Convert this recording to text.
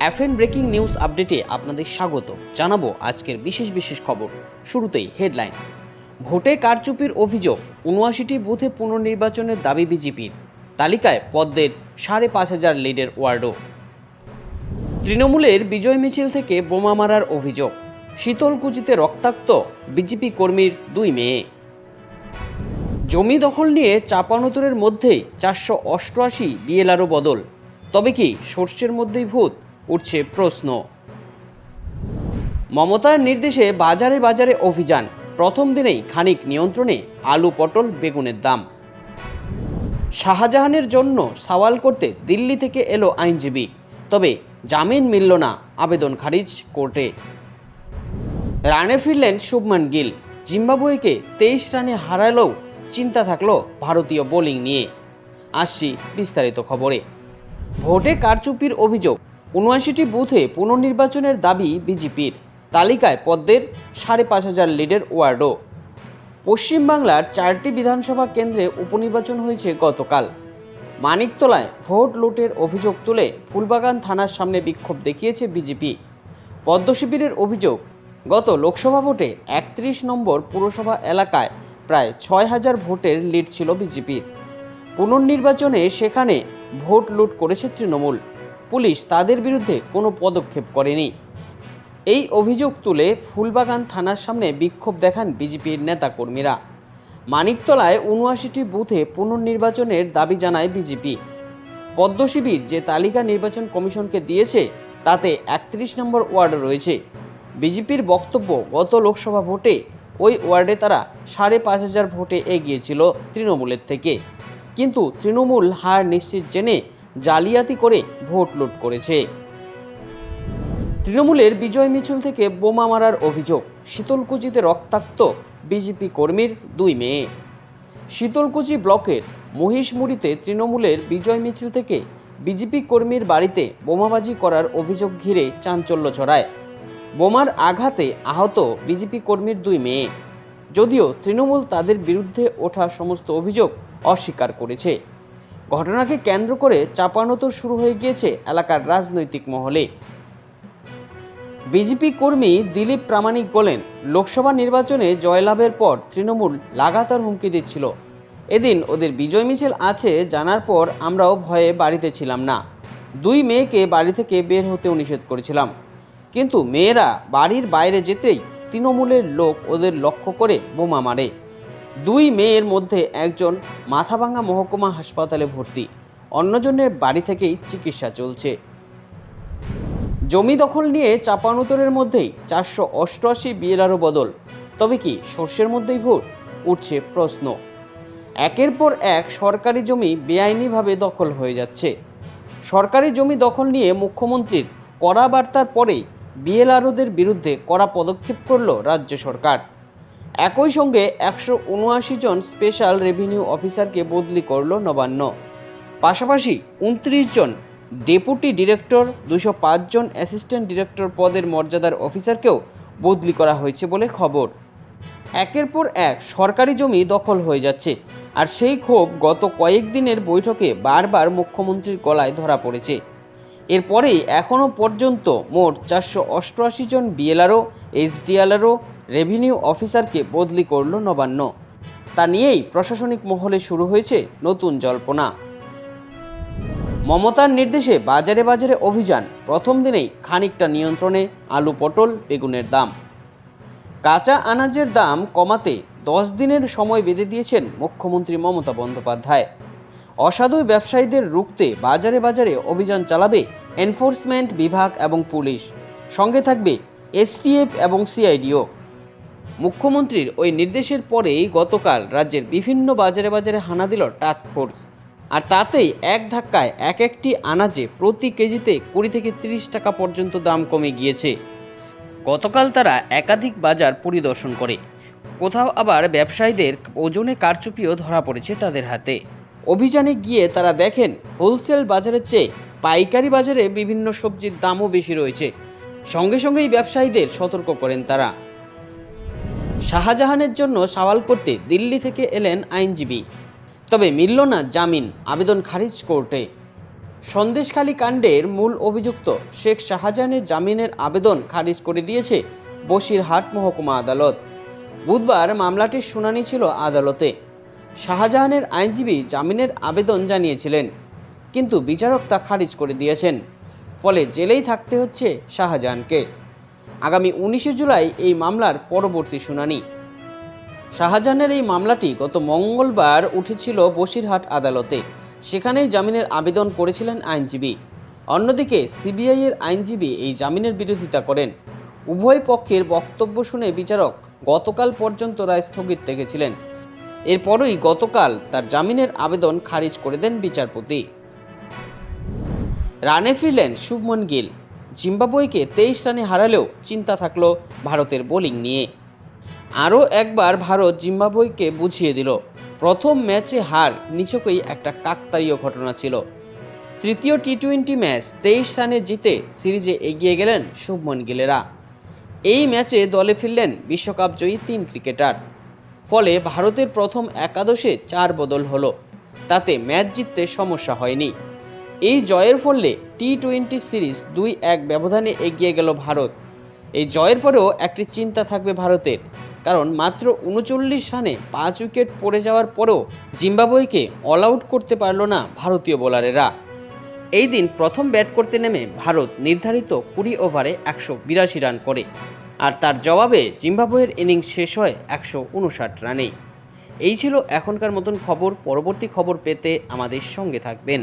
FN breaking news আপডেটে আপনাদের স্বাগত। জানাব আজকের বিশেষ বিশেষ খবর। শুরুতেই হেডলাইন। ভোটে কারচুপির অভিযোগ, উনআশিটি বুথে পুনর্নির্বাচনের দাবি বিজেপির। তালিকায় পদ্মের সাড়ে পাঁচ হাজার লিডের ওয়ার্ডও। তৃণমূলের বিজয় মিছিল থেকে বোমা মারার অভিযোগ, শীতলকুচিতে রক্তাক্ত বিজেপি কর্মীর দুই মেয়ে। জমি দখল নিয়ে চাপানোতরের মধ্যেই চারশো অষ্টআশি বিএলআরও বদল। তবে কি সর্ষের মধ্যেই ভূত? উঠছে প্রশ্ন। মমতার নির্দেশে বাজারে বাজারে অভিযান। প্রথম দিনেই খানিক নিয়ন্ত্রণে আলু পটল বেগুনের দাম। শাহজাহানের জন্য সওয়াল করতে দিল্লি থেকে এলো আইনজীবী। তবে জামিন মিলল না আবেদন খারিজ কোর্টে। রানে ফিরলেন শুভমান গিল। জিম্বাবুয়েকে তেইশ রানে হারালেও চিন্তা থাকল ভারতীয় বোলিং নিয়ে। আসছি বিস্তারিত খবরে। ভোটে কারচুপির অভিযোগ। উনআশিটি বুথে পুনর্নির্বাচনের দাবি বিজেপির। তালিকায় পদ্মের সাড়ে পাঁচ হাজার লিডের ওয়ার্ডও। পশ্চিমবাংলার চারটি বিধানসভা কেন্দ্রে উপনির্বাচন হয়েছে গতকাল। মানিকতলায় ভোট লুটের অভিযোগ তুলে ফুলবাগান থানার সামনে বিক্ষোভ দেখিয়েছে বিজেপি। পদ্ম শিবিরের অভিযোগ, গত লোকসভা ভোটে একত্রিশ নম্বর পুরসভা এলাকায় প্রায় ছয় হাজার ভোটের লিড ছিল বিজেপির। পুনর্নির্বাচনে সেখানে ভোট লুট করেছে তৃণমূল। পুলিশ তাদের বিরুদ্ধে কোনো পদক্ষেপ করেনি। এই অভিযোগ তুলে ফুলবাগান থানার সামনে বিক্ষোভ দেখান বিজেপির নেতাকর্মীরা। মানিকতলায় উনআশিটি বুথে পুনর্নির্বাচনের দাবি জানায় বিজেপি। পদ্মশিবির যে তালিকা নির্বাচন কমিশনকে দিয়েছে, তাতে একত্রিশ নম্বর ওয়ার্ড রয়েছে। বিজেপির বক্তব্য, গত লোকসভা ভোটে ওই ওয়ার্ডে তারা সাড়ে পাঁচ হাজার ভোটে এগিয়েছিল তৃণমূলের থেকে। কিন্তু তৃণমূল হার নিশ্চিত জেনে জালিয়াতি করে ভোট লুট করেছে। তৃণমূলের বিজয় মিছিল থেকে বোমা মারার অভিযোগ, শীতলকুচিতে রক্তাক্ত বিজেপি কর্মীর দুই মেয়ে। শীতলকুচি ব্লকের মহিষমুড়িতে তৃণমূলের বিজয় মিছিল থেকে বিজেপি কর্মীর বাড়িতে বোমাবাজি করার অভিযোগ ঘিরে চাঞ্চল্য ছড়ায়। বোমার আঘাতে আহত বিজেপি কর্মীর দুই মেয়ে। যদিও তৃণমূল তাদের বিরুদ্ধে ওঠা সমস্ত অভিযোগ অস্বীকার করেছে। ঘটনাকে কেন্দ্র করে চাপানোতর শুরু হয়ে গিয়েছে এলাকার রাজনৈতিক মহলে। বিজেপি কর্মী দিলীপ প্রামাণিক বলেন, লোকসভা নির্বাচনে জয়লাভের পর তৃণমূল লাগাতার হুমকি দিচ্ছিল। এদিন ওদের বিজয় মিছিল আছে জানার পর আমরাও ভয়ে বাড়িতে ছিলাম না। দুই মেয়েকে বাড়ি থেকে বের হতেও নিষেধ করেছিলাম। কিন্তু মেয়েরা বাড়ির বাইরে যেতেই তৃণমূলের লোক ওদের লক্ষ্য করে বোমা মারে। দুই মেয়ের মধ্যে একজন মাথাভাঙ্গা মহকুমা হাসপাতালে ভর্তি, অন্যজনের বাড়ি থেকেই চিকিৎসা চলছে। জমি দখল নিয়ে চাপানুতরের মধ্যেই চারশো অষ্টআশি বিএলআরও বদল। তবে কি সর্ষের মধ্যেই ভোট উঠছে প্রশ্ন। একের পর এক সরকারি জমি বেআইনিভাবে দখল হয়ে যাচ্ছে। সরকারি জমি দখল নিয়ে মুখ্যমন্ত্রীর কড়া বার্তার পরেই বিএলআরওদের বিরুদ্ধে কড়া পদক্ষেপ করল রাজ্য সরকার। একই সঙ্গে একশো উনআশি জন স্পেশাল রেভিনিউ অফিসারকে বদলি করল নবান্ন। পাশাপাশি উনত্রিশ জন ডেপুটি ডিরেক্টর দুশো জন অ্যাসিস্ট্যান্ট ডিরেক্টর পদের মর্যাদার অফিসারকেও বদলি করা হয়েছে বলে খবর। একের পর এক সরকারি জমি দখল হয়ে যাচ্ছে আর সেই ক্ষোভ গত কয়েকদিনের বৈঠকে বারবার মুখ্যমন্ত্রীর গলায় ধরা পড়েছে। এরপরেই এখনও পর্যন্ত মোট চারশো অষ্টআশি জন বিএলআরও এইচডিএলআরও রেভিনিউ অফিসারকে বদলি করল নবান্ন। তা নিয়েই প্রশাসনিক মহলে শুরু হয়েছে নতুন জল্পনা। মমতার নির্দেশে বাজারে বাজারে অভিযান, প্রথম দিনেই খানিকটা নিয়ন্ত্রণে আলু পটল, বেগুনের দাম। কাঁচা আনাজের দাম কমাতে দশ দিনের সময় বেঁধে দিয়েছেন মুখ্যমন্ত্রী মমতা বন্দ্যোপাধ্যায়। অসাধু ব্যবসায়ীদের রুখতে বাজারে বাজারে অভিযান চালাবে এনফোর্সমেন্ট বিভাগ এবং পুলিশ। সঙ্গে থাকবে এসটিএফ এবং সিআইডিও। মুখ্যমন্ত্রীর ওই নির্দেশের পরেই গতকাল রাজ্যের বিভিন্ন বাজারে বাজারে হানা দিল টাস্ক ফোর্স আর তাতেই এক ধাক্কায় এক একটি আনাজে প্রতি কেজিতে কুড়ি থেকে তিরিশ টাকা পর্যন্ত দাম কমে গিয়েছে। গতকাল তারা একাধিক বাজার পরিদর্শন করে। কোথাও আবার ব্যবসায়ীদের ওজনে কারচুপিও ধরা পড়েছে তাদের হাতে। অভিযানে গিয়ে তারা দেখেন হোলসেল বাজারের চেয়ে পাইকারি বাজারে বিভিন্ন সবজির দামও বেশি রয়েছে। সঙ্গে সঙ্গেই ব্যবসায়ীদের সতর্ক করেন তারা। শাহজাহানের জন্য সওয়াল করতে দিল্লি থেকে এলেন আইনজীবী। তবে মিলল না জামিন, আবেদন খারিজ কোর্টে। সন্দেশখালী কাণ্ডের মূল অভিযুক্ত শেখ শাহজাহানের জামিনের আবেদন খারিজ করে দিয়েছে বসিরহাট মহকুমা আদালত। বুধবার মামলাটির শুনানি ছিল আদালতে। শাহজাহানের আইনজীবী জামিনের আবেদন জানিয়েছিলেন, কিন্তু বিচারক তা খারিজ করে দিয়েছেন। ফলে জেলেই থাকতে হচ্ছে শাহজাহানকে। আগামী উনিশে জুলাই এই মামলার পরবর্তী শুনানি। শাহজাহানের এই মামলাটি গত মঙ্গলবার উঠেছিল বসিরহাট আদালতে। সেখানেই জামিনের আবেদন করেছিলেন আইনজীবী। অন্যদিকে সিবিআই এর আইনজীবী এই জামিনের বিরোধিতা করেন। উভয় পক্ষের বক্তব্য শুনে বিচারক গতকাল পর্যন্ত রায় স্থগিত রেখেছিলেন। এরপরই গতকাল তার জামিনের আবেদন খারিজ করে দেন বিচারপতি। রানে ফিরলেন শুভমন গিল। জিম্বাবুয়েকে তেইশ রানে হারালেও চিন্তা থাকল ভারতের বোলিং নিয়ে। আরও একবার ভারত জিম্বাবুয়েকে বুঝিয়ে দিল, প্রথম ম্যাচে হার নিছকই একটা কাকতালীয় ঘটনা ছিল। তৃতীয় টি টোয়েন্টি ম্যাচ তেইশ রানে জিতে সিরিজে এগিয়ে গেলেন শুভমন গিলেরা। এই ম্যাচে দলে ফিরলেন বিশ্বকাপ জয়ী তিন ক্রিকেটার। ফলে ভারতের প্রথম একাদশে চার বদল হলো। তাতে ম্যাচ জিততে সমস্যা হয়নি। এই জয়ের ফলে টি টোয়েন্টি সিরিজ দুই এক ব্যবধানে এগিয়ে গেল ভারত। এই জয়ের পরেও একটি চিন্তা থাকবে ভারতের, কারণ মাত্র উনচল্লিশ রানে পাঁচ উইকেট পড়ে যাওয়ার পরেও জিম্বাবুয়েকে অল আউট করতে পারল না ভারতীয় বোলারেরা। এই দিন প্রথম ব্যাট করতে নেমে ভারত নির্ধারিত কুড়ি ওভারে একশো বিরাশি রান করে, আর তার জবাবে জিম্বাবুয়ের ইনিংস শেষ হয় একশো উনষাট রানে এই ছিল এখনকার মতন খবর, পরবর্তী খবর পেতে আমাদের সঙ্গে থাকবেন।